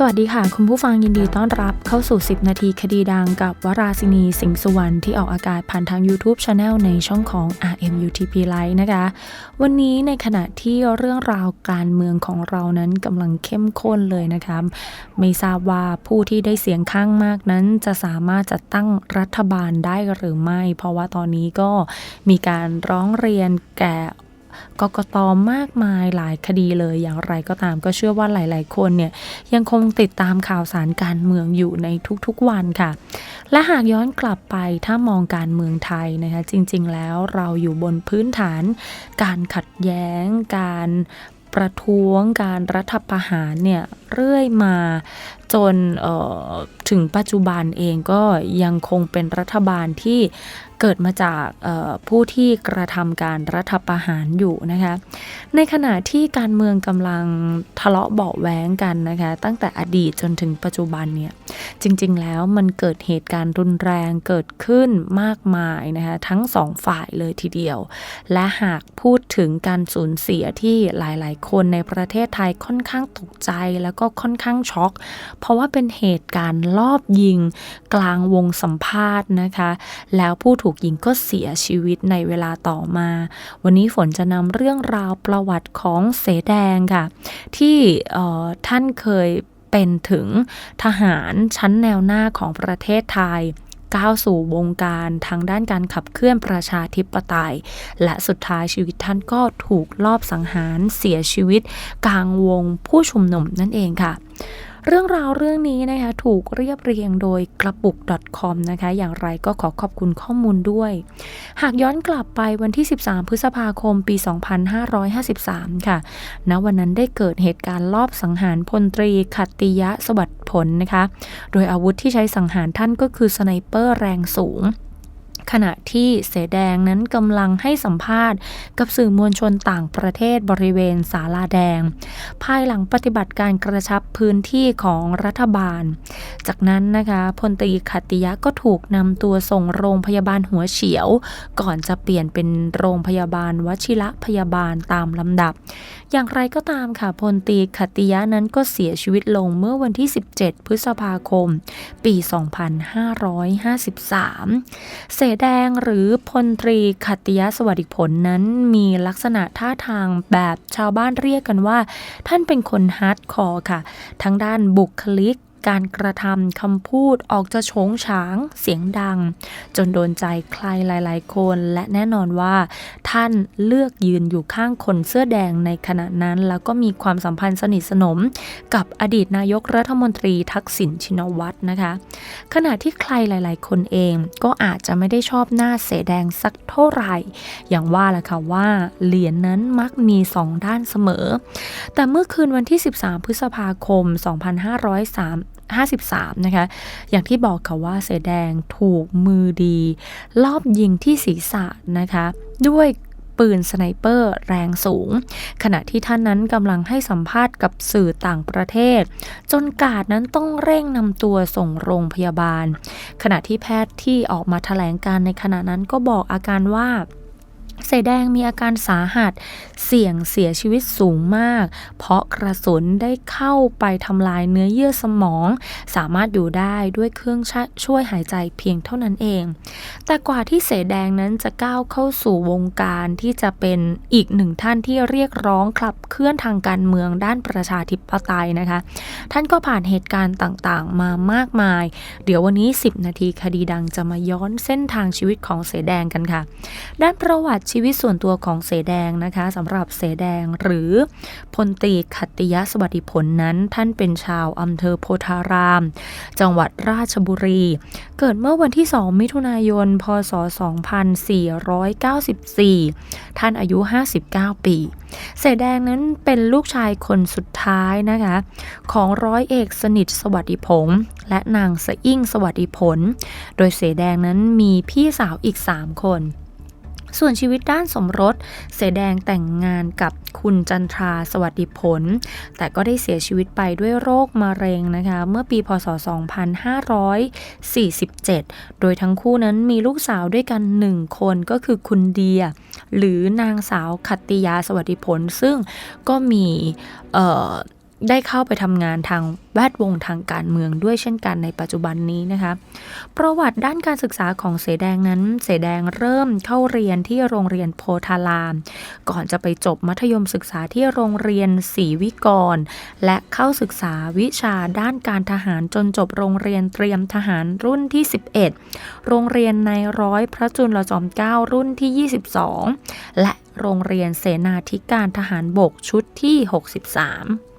สวัสดีค่ะ คุณผู้ฟังยินดีต้อนรับเข้าสู่ 10 นาทีคดีดังกับวราศินีสิงห์สุวรรณที่ออกอากาศผ่านทาง YouTube Channel ในช่องของ RMUTP Live นะคะ วันนี้ในขณะที่เรื่องราวการเมืองของเรานั้นกำลังเข้มข้นเลยนะคะ ไม่ทราบว่าผู้ที่ได้เสียงข้างมากนั้น จะสามารถจัดตั้งรัฐบาลได้หรือไม่ เพราะว่าตอนนี้ก็มีการร้องเรียนแก่ กกตมากมายหลายคดีเลยอย่างไรก็ตามก็เชื่อว่าหลาย ๆ คนเนี่ยยังคงติดตามข่าวสารการเมืองอยู่ในทุกๆวันค่ะ และหากย้อนกลับไปถ้ามองการเมืองไทยนะคะจริง ๆ แล้วเราอยู่บนพื้นฐาน การขัดแย้ง การประท้วงการรัฐประหารเนี่ยเรื่อยมาจนถึงปัจจุบันเองก็ยังคงเป็นรัฐบาลที่ เกิดมาจากผู้ที่กระทำการรัฐประหารอยู่นะคะในขณะที่การเมืองกำลังทะเลาะเบาแว้งกันนะคะตั้งแต่อดีตจนถึงปัจจุบันเนี่ยจริงๆแล้วมันเกิดเหตุการณ์รุนแรงเกิดขึ้นมากมายนะคะทั้งสองฝ่ายเลยทีเดียว และหากพูดถึงการสูญเสียที่หลายๆ คนในประเทศไทยค่อนข้างตกใจแล้วก็ค่อนข้างช็อก เพราะว่าเป็นเหตุการณ์ลอบยิงกลางวงสัมภาษณ์นะคะแล้วผู้ถูกยิงก็เสียชีวิตในเวลาต่อมา วันนี้ฝนจะนำเรื่องราวประวัติของเสแดงค่ะ ที่ท่านเคยเป็นถึงทหารชั้นแนวหน้าของประเทศไทยก้าวสู่วงการทางด้านการขับเคลื่อนประชาธิปไตย และสุดท้ายชีวิตท่านก็ถูกลอบสังหารเสียชีวิต กลางวงผู้ชุมนุมนั่นเองค่ะ เรื่องราวเรื่องนี้นะคะถูกเรียบเรียงโดยกระปุก .com นะคะอย่างไรก็ขอขอบคุณข้อมูลด้วย หากย้อนกลับไปวันที่ 13 พฤษภาคมปี 2553 ค่ะณวันนั้นได้เกิดเหตุการณ์ลอบสังหารพลตรีขัตติยะสวัสดิ์ผลนะคะ โดยอาวุธที่ใช้สังหารท่านก็คือสไนเปอร์แรงสูง ขณะที่เสแดงนั้นกำลังให้สัมภาษณ์ กับสื่อมวลชนต่างประเทศบริเวณศาลาแดง ภายหลังปฏิบัติการกระชับพื้นที่ของรัฐบาล จากนั้นนะคะพลตรีขัติยะก็ถูกนำตัวส่งโรงพยาบาลหัวเฉียว ก่อนจะเปลี่ยนเป็นโรงพยาบาลวชิระพยาบาลตามลำดับ อย่างไรก็ตามค่ะพลตรีขัตติยะนั้นก็เสียชีวิตลงเมื่อวันที่ 17 พฤษภาคม ปี 2553 เสแดงหรือพลตรีขัตติยสวัสดิผลนั้นมีลักษณะท่าทางแบบชาวบ้านเรียกกันว่า ท่านเป็นคนฮาร์ดคอร์ค่ะ ทั้งด้านบุคลิก การกระทำคำพูดออกจะโฉงฉาง เสียงดัง จนโดนใจใครหลาย ๆ คนและแน่นอนว่า ท่านเลือกยืนอยู่ข้างคนเสื้อแดงในขณะนั้น แล้วก็มีความสัมพันธ์สนิทสนม กับอดีตนายกรัฐมนตรีทักษิณชินวัตรนะคะ ขณะที่ใครหลาย ๆ คนเองก็อาจจะไม่ได้ชอบหน้าเสแดงสักเท่าไหร่ อย่างว่าแหละค่ะว่าเหรียญนนั้นมักมีสองด้านเสมอ แต่เมื่อคืนวันที่ 13 พฤษภาคม 2503 53 นะคะ อย่างที่บอกค่ะว่าเสือแดงถูกมือดี ลอบยิงที่ศีรษะนะคะ ด้วยปืนสไนเปอร์แรงสูง ขณะที่ท่านนั้นกำลังให้สัมภาษณ์กับสื่อต่างประเทศ จนกาดนั้นต้องเร่งนำตัวส่งโรงพยาบาล ขณะที่แพทย์ที่ออกมาแถลงการในขณะนั้นก็บอกอาการว่า เสแดงมีอาการสาหัส เสี่ยงเสียชีวิตสูงมาก เพราะกระสุนได้เข้าไปทำลายเนื้อเยื่อสมอง สามารถอยู่ได้ด้วยเครื่องช่วยหายใจเพียงเท่านั้นเอง แต่กว่าที่เสแดงนั้นจะก้าวเข้าสู่วงการที่จะเป็นอีกหนึ่งท่านที่เรียกร้องขับเคลื่อนทางการเมืองด้านประชาธิปไตยนะคะ ท่านก็ผ่านเหตุการณ์ต่างๆ มามากมาย เดี๋ยววันนี้ 10 นาทีคดีดังจะมาย้อนเส้นทางชีวิตของเสแดงกันค่ะ ด้านประวัติชีีวิตส่วนตัวของเสแดงนะคะสำหรับเสแดงหรือพลตีขัตติยสวัสดิผลนั้น ท่านเป็นชาวอำเภอโพธาราม จังหวัดราชบุรี เกิดเมื่อวันที่ 2 มิถุนายน พศ 2494 ท่านอายุ 59 ปี เสแดงนั้นเป็นลูกชายคนสุดท้ายนะคะ ของร้อยเอกสนิทสวัสดิผงและนางสะอิ่งสวัสดิผล โดยเสแดงนั้นมีพี่สาวอีก 3 คน ส่วนชีวิตด้านสมรส เสดงแต่งงานกับคุณจันทราสวัสดิผล แต่ก็ได้เสียชีวิตไปด้วยโรคมะเร็งนะคะ เมื่อปีพศ 2547 โดยทั้งคู่นั้นมีลูกสาวด้วยกันหนึ่งคนก็คือคุณเดีย หรือนางสาวขัตติยาสวัสดิผล ซึ่งก็มี ได้เข้าไปทำงานทางแวดวงทางการเมืองด้วยเช่นกันในปัจจุบันนี้นะคะ ประวัติด้านการศึกษาของเสแดงนั้น เสแดงเริ่มเข้าเรียนที่โรงเรียนโพธาราม ก่อนจะไปจบมัธยมศึกษาที่โรงเรียนศรีวิกร และเข้าศึกษาวิชาด้านการทหารจนจบโรงเรียนเตรียมทหารรุ่นที่ 11 โรงเรียนในร้อยพระจุลจอมเกล้ารุ่นที่ 22 และโรงเรียนเสนาธิการทหารบกชุดที่ 63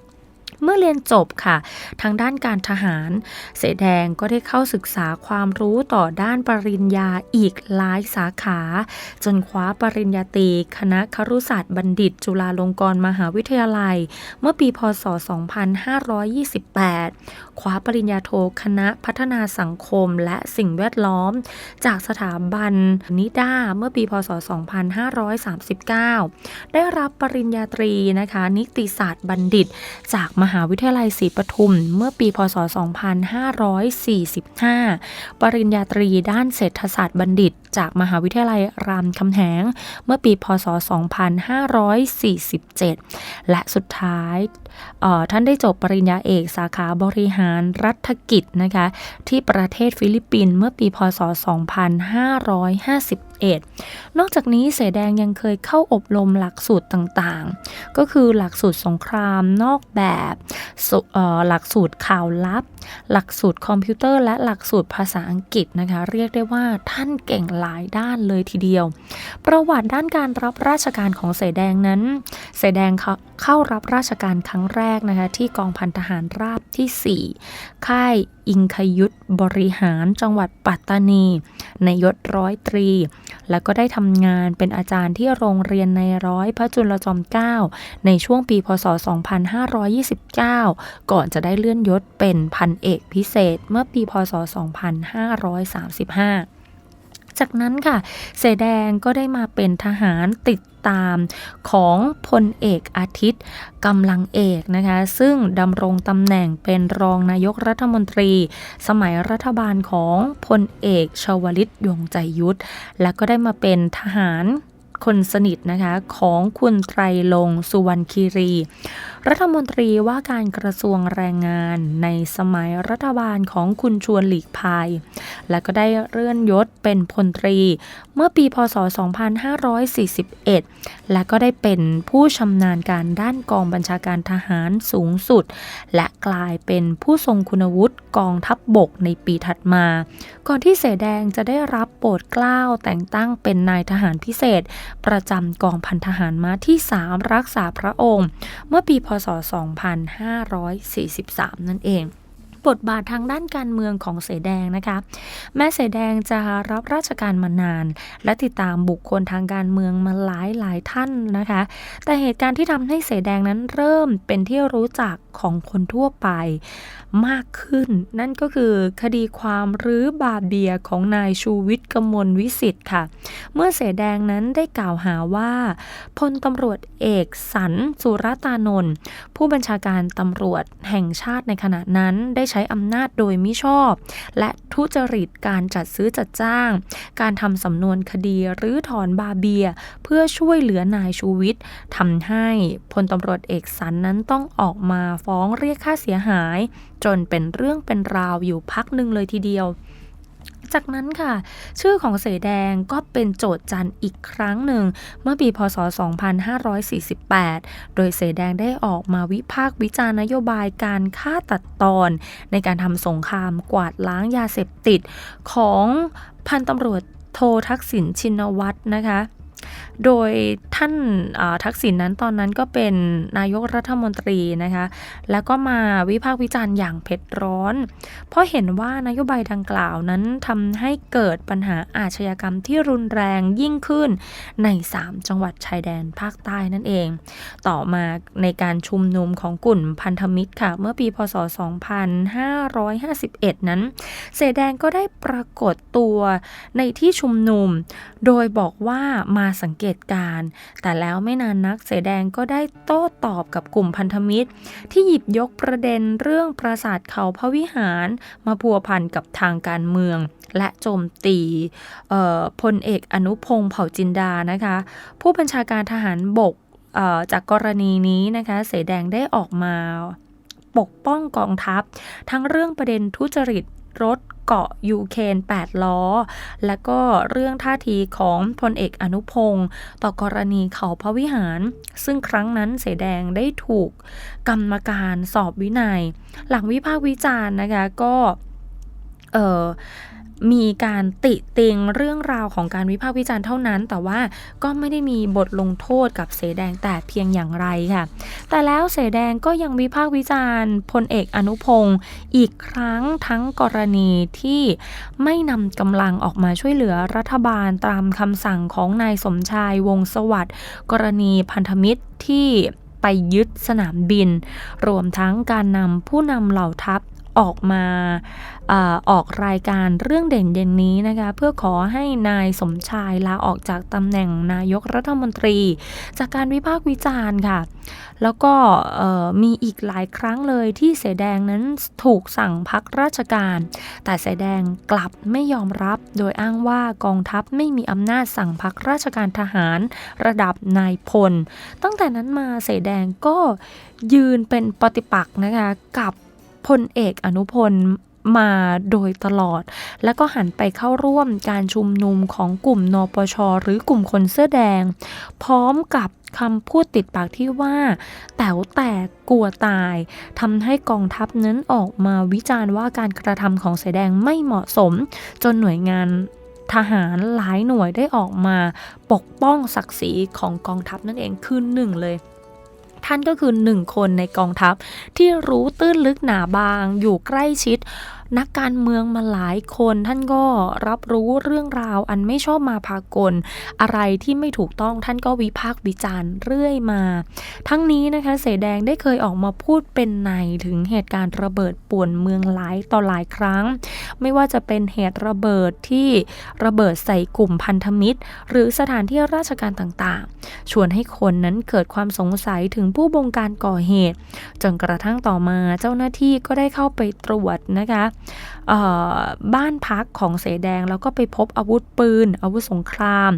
เมื่อเรียนจบค่ะ ทางด้านการทหาร เสแดงก็ได้เข้าศึกษาความรู้ต่อด้านปริญญาอีกหลายสาขา จนคว้าปริญญาตรีคณะครุศาสตร์บัณฑิต จุฬาลงกรณ์มหาวิทยาลัย เมื่อปีพศ 2528 คว้าปริญญาโทคณะพัฒนาสังคมและสิ่งแวดล้อม จากสถาบันนิด้าเมื่อปีพศ 2539 ได้รับปริญญาตรีนะคะ นิติศาสตร์บัณฑิตจากมหาวิทยาลัยศรีปทุม เมื่อปีพศ 2545 ปริญญาตรีด้านเศรษฐศาสตร์บัณฑิตจากมหาวิทยาลัยรามคำแหง เมื่อปีพศ 2547 และสุดท้ายท่านได้จบปริญญาเอกสาขาบริหารรัฐกิจนะคะที่ประเทศฟิลิปปินส์เมื่อปีพศ 2550 1นอกจากนี้เสแดงยังเคยเข้าอบรมหลักสูตรต่างๆ ก็คือหลักสูตรสงครามนอกแบบ หลักสูตรข่าวลับ หลักสูตรคอมพิวเตอร์ และหลักสูตรภาษาอังกฤษนะคะ เรียกได้ว่าท่านเก่งหลายด้านเลยทีเดียว ประวัติด้านการรับราชการของเสแดงนั้น เสแดงเข้ารับราชการครั้งแรกนะคะที่กองพันทหารราบที่ 4 ค่ายอิงคยุทธบริหารจังหวัดปัตตานีในยศร้อยตรี แล้วก็ได้ทำงานเป็นอาจารย์ที่โรงเรียนในร้อยพระจุลจอมเกล้าในช่วงปีพศ 2529 ก่อนจะได้เลื่อนยศเป็นพันเอกพิเศษเมื่อปีพศ 2535 จากนั้นค่ะ เสแดงก็ได้มาเป็นทหารติดตามของพลเอกอาทิตย์กำลังเอกนะคะ ซึ่งดำรงตำแหน่งเป็นรองนายกรัฐมนตรี สมัยรัฐบาลของพลเอกชวลิตยงใจยุทธ และก็ได้มาเป็นทหารคนสนิทนะคะของคุณไตรลงสุวรรณคีรีรัฐมนตรีว่าการกระทรวงแรงงานในสมัยรัฐบาลของคุณชวนหลีกภัย และก็ได้เลื่อนยศเป็นพลตรี เมื่อปีพศ 2541 และก็ได้เป็นผู้ชำนาญการด้านกองบัญชาการทหารสูงสุด และกลายเป็นผู้ทรงคุณวุฒิกองทัพบบกในปีถัดมา ก่อนที่เสแดงจะได้รับโปรดเกล้าแต่งตั้งเป็นนายทหารพิเศษ ประจำกองพันทหารม้าที่ 3 รักษาพระองค์ เมื่อปีพศ 2543 นั่นเองบทบาททางด้านการเมืองของเสแดงนะคะ แม้เสแดงจะรับราชการมานาน และติดตามบุคคลทางการเมืองมาหลายหลายท่านนะคะ แต่เหตุการณ์ที่ทำให้เสแดงนั้นเริ่มเป็นที่รู้จัก ของคนทั่วไปมากขึ้น นั่นก็คือคดีความรื้อบาเบียของนายชูวิทย์กมลวิสิทธิ์ค่ะ เมื่อเสแดงนั้นได้กล่าวหาว่าพลตำรวจเอกสันสุรตานนท์ผู้บัญชาการตำรวจแห่งชาติในขณะนั้นได้ใช้อำนาจโดยมิชอบ และทุจริตการจัดซื้อจัดจ้าง การทำสำนวนคดีหรือถอนบาเบีย เพื่อช่วยเหลือนายชูวิทย์ทำให้พลตำรวจเอกสันนั้นต้องออกมาฟองเรียกค่าเสียหาย จนเป็นเรื่องเป็นราวอยู่พักหนึ่งเลยทีเดียว จากนั้นค่ะ ชื่อของเสแดงก็เป็นโจทย์จันอีกครั้งหนึ่ง เมื่อปีพศ 2548 โดยเสแดงได้ออกมาวิพากษ์วิจารณ์นโยบายการฆ่าตัดตอน ในการทำสงครามกวาดล้างยาเสพติดของพันตำรวจโททักษิณชินวัตรนะคะ โดยท่านทักษิณนนั้นตอนนั้นก็เป็นนายกรัฐมนตรีนะคะ แล้วก็มาวิพากษ์วิจารณ์อย่างเผ็ดร้อน เพราะเห็นว่านโยบายดังกล่าวนั้นทำให้เกิดปัญหาอาชญากรรมที่รุนแรงยิ่งขึ้นใน 3 จังหวัดชายแดนภาคใต้นั่นเอง ต่อมาในการชุมนุมของกลุ่มพันธมิตรค่ะ เมื่อปีพศ 2551 นั้น เสแดงก็ได้ปรากฏตัวในที่ชุมนุม โดยบอกว่ามาสังเกตการ แต่แล้วไม่นานนักเสแดงก็ได้โต้ตอบกับกลุ่มพันธมิตร ที่หยิบยกประเด็นเรื่องปราสาทเขาพระวิหาร มาพัวพันกับทางการเมือง และโจมตีพลเอกอนุพงศ์เผ่าจินดานะคะ ผู้บัญชาการทหารบกจากกรณีนี้นะคะ เสแดงได้ออกมาปกป้องกองทัพ ทั้งเรื่องประเด็นทุจริตรถ เกาะยูเคน8 ล้อ และก็เรื่องท่าทีของพลเอกอนุพงศ์ต่อกรณีเขาพระวิหาร ซึ่งครั้งนั้นเสแดงได้ถูกกรรมการสอบวินัย หลังวิพากษ์วิจารณ์นะคะก็ เออ มีการติติงเรื่องราวของการวิพากษ์วิจารณ์เท่านั้น แต่ว่าก็ไม่ได้มีบทลงโทษกับเสแดงแต่เพียงอย่างไรค่ะ แต่แล้วเสแดงก็ยังวิพากษ์วิจารณ์พลเอกอนุพงศ์อีกครั้งทั้งกรณีที่ไม่นำกำลังออกมาช่วยเหลือรัฐบาลตามคำสั่งของนายสมชายวงศสวัสดิ์กรณีพันธมิตรที่ไปยึดสนามบิน รวมทั้งการนำผู้นำเหล่าทัพ ออกมาออกรายการเรื่องเด่นเย็นนี้นะคะ เพื่อขอให้นายสมชายลาออกจากตำแหน่งนายกรัฐมนตรี จากการวิพากษ์วิจารณ์ค่ะ แล้วก็มีอีกหลายครั้งเลยที่เสแดงนั้นถูกสั่งพักราชการ แต่เสแดงกลับไม่ยอมรับ โดยอ้างว่ากองทัพไม่มีอำนาจสั่งพักราชการทหารระดับนายพล ตั้งแต่นั้นมาเสแดงก็ยืนเป็นปฏิปักษ์นะคะกับ พลเอกอนุพลมาโดยตลอด แล้วก็หันไปเข้าร่วมการชุมนุมของกลุ่มนปช หรือกลุ่มคนเสื้อแดง พร้อมกับคำพูดติดปากที่ว่า แต๋วแตกกลัวตายทำให้กองทัพนั้นออกมาวิจารณ์ว่าการกระทำของเสแดงไม่เหมาะสม จนหน่วยงานทหารหลายหน่วยได้ออกมาปกป้องศักดิ์ศรีของกองทัพนั่นเองคือหนึ่งเลย ท่านก็คือหนึ่งคนในกองทัพที่รู้ตื้นลึกหนาบางอยู่ใกล้ชิด นักการเมืองมาหลายคนท่านก็รับรู้เรื่องราวอันไม่ชอบมาพากล อะไรที่ไม่ถูกต้องท่านก็วิพากษ์วิจารณ์เรื่อยมา ทั้งนี้นะคะเสแดงได้เคยออกมาพูดเป็นในถึงเหตุการณ์ระเบิดป่วนเมืองหลายต่อหลายครั้ง ไม่ว่าจะเป็นเหตุระเบิดที่ระเบิดใส่กลุ่มพันธมิตร หรือสถานที่ราชการต่างๆ ชวนให้คนนั้นเกิดความสงสัยถึงผู้บงการก่อเหตุ จนกระทั่งต่อมาเจ้าหน้าที่ก็ได้เข้าไปตรวจนะคะบ้านพักของเสแดงแล้วก็ไปพบอาวุธปืน อาวุธสงคราม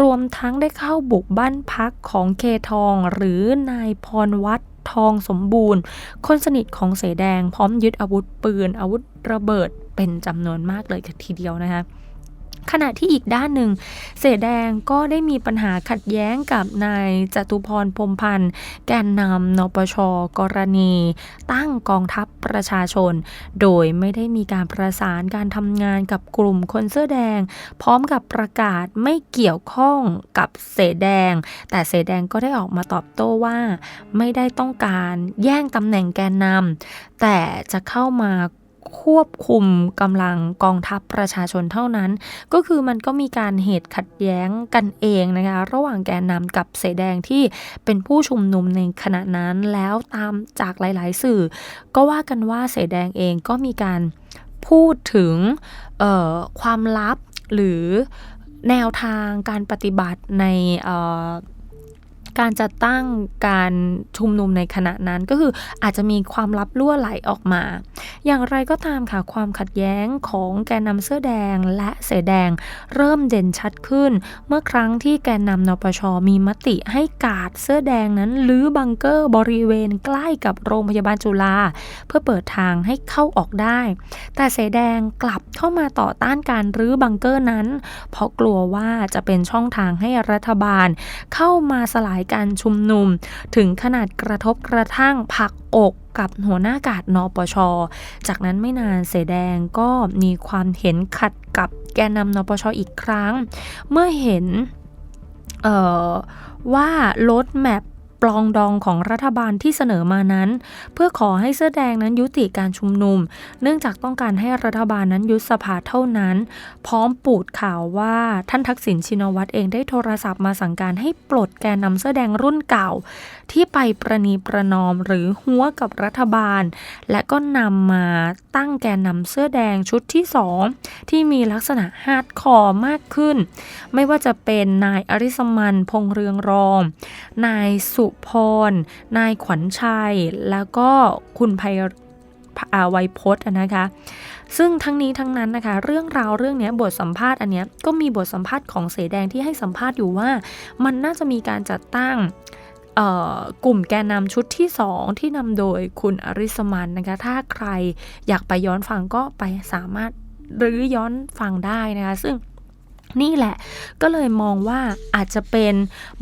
รวมทั้งได้เข้าบุกบ้านพักของเคทอง หรือนายพรวัตรทองสมบูรณ์ คนสนิทของเสแดงพร้อมยึดอาวุธปืน อาวุธระเบิดเป็นจำนวนมากเลยทีเดียวนะคะ ขณะที่อีกด้านหนึ่ง เสแดงก็ได้มีปัญหาขัดแย้งกับนายจตุพรพรมพันธ์ แกนนำนปช กรณี ตั้งกองทัพประชาชน โดยไม่ได้มีการประสานการทำงานกับกลุ่มคนเสื้อแดง พร้อมกับประกาศไม่เกี่ยวข้องกับเสแดง แต่เสแดงก็ได้ออกมาตอบโต้ว่า ไม่ได้ต้องการแย่งตำแหน่งแกนนำแต่จะเข้ามา ควบคุมกำลังกองทัพประชาชนเท่านั้น ก็คือมันก็มีการเหตุขัดแย้งกันเองนะคะ ระหว่างแกนนำกับเสแดงที่เป็นผู้ชุมนุมในขณะนั้นแล้วตามจากหลาย ๆ สื่อ ก็ว่ากันว่าเสแดงเองก็มีการพูดถึงความลับหรือแนวทางการปฏิบัติใน การจัดตั้งการชุมนุมในขณะนั้นก็คืออาจจะมีความลับล่วไหลออกมา อย่างไรก็ตามค่ะความขัดแย้งของแกนนำเสื้อแดงและเสแดงเริ่มเด่นชัดขึ้น เมื่อครั้งที่แกนนำนปชมีมติให้กาดเสื้อแดงนั้นลื้อบังเกอร์บริเวณใกล้กับโรงพยาบาลจุฬาเพื่อเปิดทางให้เข้าออกได้ แต่เสแดงกลับเข้ามาต่อต้านการรื้อบังเกอร์นั้น เพราะกลัวว่าจะเป็นช่องทางให้รัฐบาลเข้ามาสลายการชุมนุม ถึงขนาดกระทบกระทั่งผักอกกับหัวหน้ากาดนปช จากนั้นไม่นานเสแดงก็มีความเห็นขัดกับแกนนำนปชอีกครั้ง เมื่อเห็นว่ารถแมพ ปลองดองของรัฐบาลที่เสนอมานั้น เพื่อขอให้เสื้อแดงนั้นยุติการชุมนุม เนื่องจากต้องการให้รัฐบาลนั้นยุบสภาเท่านั้น พร้อมปูดข่าวว่าท่านทักษิณชินวัตรเองได้โทรศัพท์มาสั่งการให้ปลดแกนนำเสื้อแดงรุ่นเก่า ที่ไปประนีประนอมหรือหัวกับรัฐบาล และก็นำมาตั้งแกนนำเสื้อแดงชุดที่สองที่มีลักษณะฮาร์ดคอร์มากขึ้น ไม่ว่าจะเป็นนายอริสมันพงเรืองรอง นายสุพร นายขวัญชัย แล้วก็คุณภัยไวยพจน์นะคะ ซึ่งทั้งนี้ทั้งนั้นนะคะ เรื่องราวเรื่องนี้บทสัมภาษณ์อันนี้ก็มีบทสัมภาษณ์ของเสแดงที่ให้สัมภาษณ์อยู่ว่า มันน่าจะมีการจัดตั้ง กลุ่มแกนนำชุดที่ 2 ที่นำโดยคุณอริสมันนะคะถ้าใครอยากไปย้อนฟังก็ไปสามารถรื้อย้อนฟังได้นะคะซึ่ง นี่แหละก็เลยมองว่าอาจจะเป็น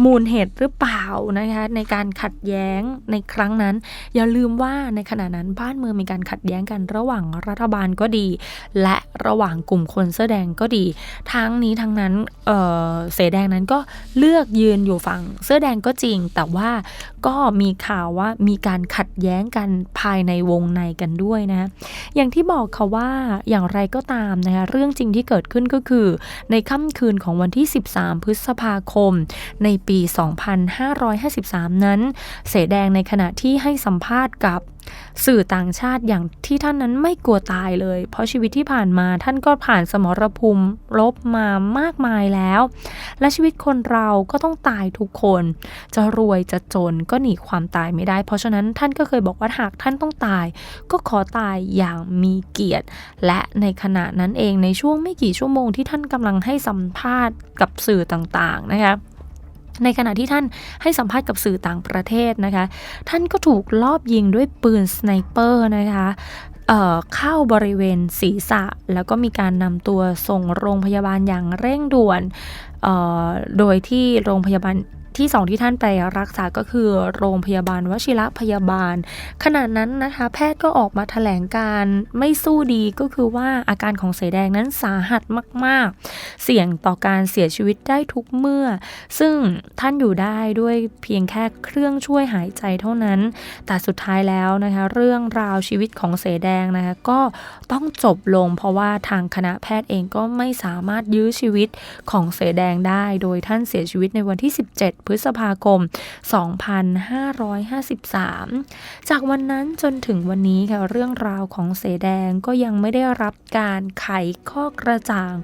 มูลเหตุหรือเปล่านะคะในการขัดแย้งในครั้งนั้น อย่าลืมว่าในขณะนั้นบ้านเมืองมีการขัดแย้งกันระหว่างรัฐบาลก็ดี และระหว่างกลุ่มคนเสื้อแดงก็ดี ทั้งนี้ทั้งนั้นเเสอแดงนั้นก็เลือกยืนอยู่ฝั่งเสื้อแดงก็จริง แต่ว่าก็มีข่าวว่ามีการขัดแย้งกันภายในวงในกันด้วยนะอย่างที่บอกค่ะว่าอย่างไรก็ตามนะคะเรื่องจริงที่เกิดขึ้นก็คือในค่ำคืนของวันที่ 13 พฤษภาคม ในปี 2553 นั้น เสแดงในขณะที่ให้สัมภาษณ์กับสื่อต่างชาติอย่างที่ท่านนั้นไม่กลัวตายเลย เพราะชีวิตที่ผ่านมาท่านก็ผ่านสมรภูมิรบมามากมายแล้ว และชีวิตคนเราก็ต้องตายทุกคน จะรวยจะจนก็หนีความตายไม่ได้ เพราะฉะนั้นท่านก็เคยบอกว่าหากท่านต้องตาย ก็ขอตายอย่างมีเกียรติ และในขณะนั้นเองในช่วงไม่กี่ชั่วโมงที่ท่านกำลังให้สัมภาษณ์กับสื่อต่างๆนะคะ ในขณะที่ท่านให้สัมภาษณ์กับสื่อต่างประเทศนะคะ ท่านก็ถูกลอบยิงด้วยปืนสไนเปอร์นะคะเเข้าบริเวณศีรษะ แล้วก็มีการนำตัวส่งโรงพยาบาลอย่างเร่งด่วน โดยที่โรงพยาบาล ที่สองที่ท่านไปรักษาก็คือโรงพยาบาลวชิระพยาบาล ขณะนั้นนะคะ แพทย์ก็ออกมาถแถลงการไม่สู้ดีก็คือว่าอาการของเสแดงนั้นสาหัสมากๆ เสี่ยงต่อการเสียชีวิตได้ทุกเมื่อ ซึ่งท่านอยู่ได้ด้วยเพียงแค่เครื่องช่วยหายใจเท่านั้น แต่สุดท้ายแล้วนะคะเรื่องราวชีวิตของเสแดงนะคะก็ต้องจบลง เพราะว่าทางคณะแพทย์เองก็ไม่สามารถยื้อชีวิตของเสแดงได้ โดยท่านเสียชีวิตในวันที่ 17พฤษภาคม 2553 จากวันนั้นจนถึงวันนี้ค่ะเรื่องราวของเสแดงก็ยังไม่ได้รับการไขข้อกระจ่าง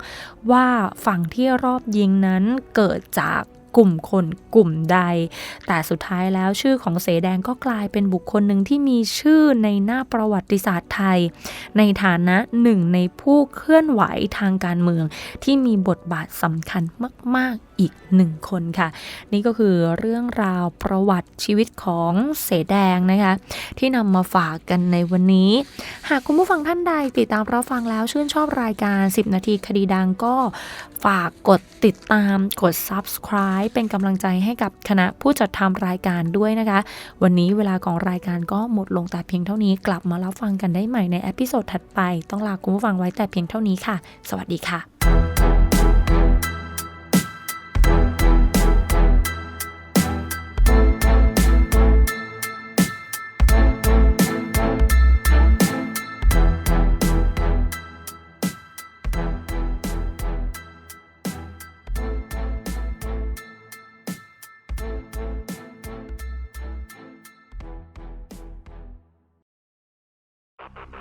ว่าฝั่งที่รอบยิงนั้นเกิดจากกลุ่มคนกลุ่มใด แต่สุดท้ายแล้วชื่อของเสแดงก็กลายเป็นบุคคลหนึ่งที่มีชื่อในหน้าประวัติศาสตร์ไทย ในฐานะหนึ่งในผู้เคลื่อนไหวทางการเมืองที่มีบทบาทสำคัญมาก ๆอีกหนึ่งคนค่ะ นี่ก็คือเรื่องราวประวัติชีวิตของเสแดงนะคะ ที่นำมาฝากกันในวันนี้ หากคุณผู้ฟังท่านใดติดตามรับฟังแล้วชื่นชอบรายการ 10 นาทีคดีดังก็ฝากกดติดตามกด subscribe เป็นกำลังใจให้กับคณะผู้จัดทำรายการด้วยนะคะ วันนี้เวลาของรายการก็หมดลงแต่เพียงเท่านี้กลับมารับฟังกันได้ใหม่ในเอพิโซดถัดไป ต้องลาคุณผู้ฟังไว้แต่เพียงเท่านี้ค่ะ สวัสดีค่ะ